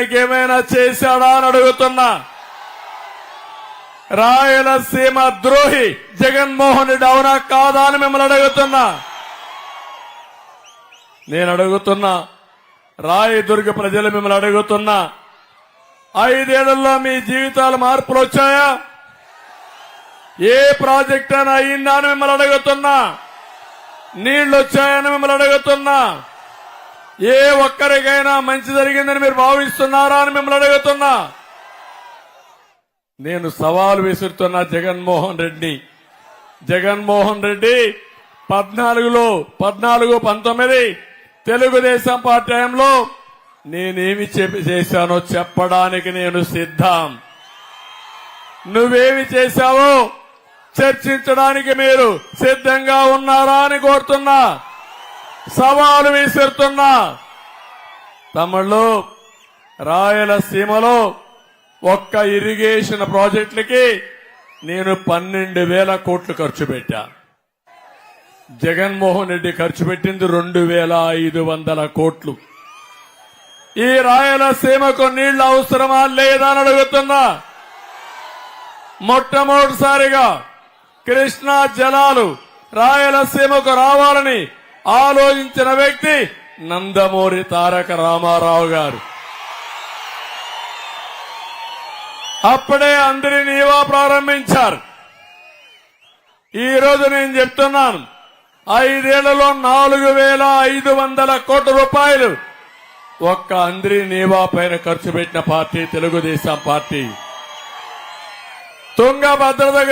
ఏమైనా చేశాడా అని అడుగుతున్నా. రాయలసీమ ద్రోహి జగన్మోహన్ రెడ్డి అవునా కాదా అని మిమ్మల్ని అడుగుతున్నా. నేను అడుగుతున్నా రాయదుర్గ ప్రజలు మిమ్మల్ని అడుగుతున్నా. ఐదేళ్ళలో మీ జీవితాలు మార్పులు వచ్చాయా? ఏ ప్రాజెక్ట్ అయినా అయిందా అని మిమ్మల్ని అడుగుతున్నా. నీళ్ళు వచ్చాయని మిమ్మల్ని అడుగుతున్నా. ఏ ఒక్కరికైనా మంచి జరిగిందని మీరు భావిస్తున్నారా అని మిమ్మల్ని అడుగుతున్నా. నేను సవాలు విసురుతున్నా జగన్మోహన్ రెడ్డి జగన్మోహన్ రెడ్డి పద్నాలుగులో పద్నాలుగు పంతొమ్మిది తెలుగుదేశం పార్టీ టైంలో నేనేమి చేశానో చెప్పడానికి నేను సిద్ధం. నువ్వేమి చేశావో చర్చించడానికి మీరు సిద్ధంగా ఉన్నారా అని కోరుతున్నా. సవాలు విసురుతున్నా. తమిళ్ళు రాయలసీమలో ఒక్క ఇరిగేషన్ ప్రాజెక్టులకి నేను పన్నెండు వేల కోట్లు ఖర్చు పెట్టా. జగన్మోహన్ రెడ్డి ఖర్చు పెట్టింది రెండు వేల ఐదు వందల కోట్లు. ఈ రాయలసీమకు నీళ్ళు అవసరమా లేదా అని అడుగుతున్నా. మొట్టమొదటిసారిగా కృష్ణా జలాలు రాయలసీమకు రావాలని ఆలోచించిన వ్యక్తి నందమూరి తారక రామారావు గారు. అప్పుడే అందరి నీవా ప్రారంభించారు. ఈ రోజు నేను చెప్తున్నాను ఐదేళ్ళలో నాలుగు వేల ఐదు వందల కోట్ల రూపాయలు ఒక్క అంద్రి నీవా పైన ఖర్చు పెట్టిన పార్టీ తెలుగుదేశం పార్టీ. తుంగభద్ర దగ్గర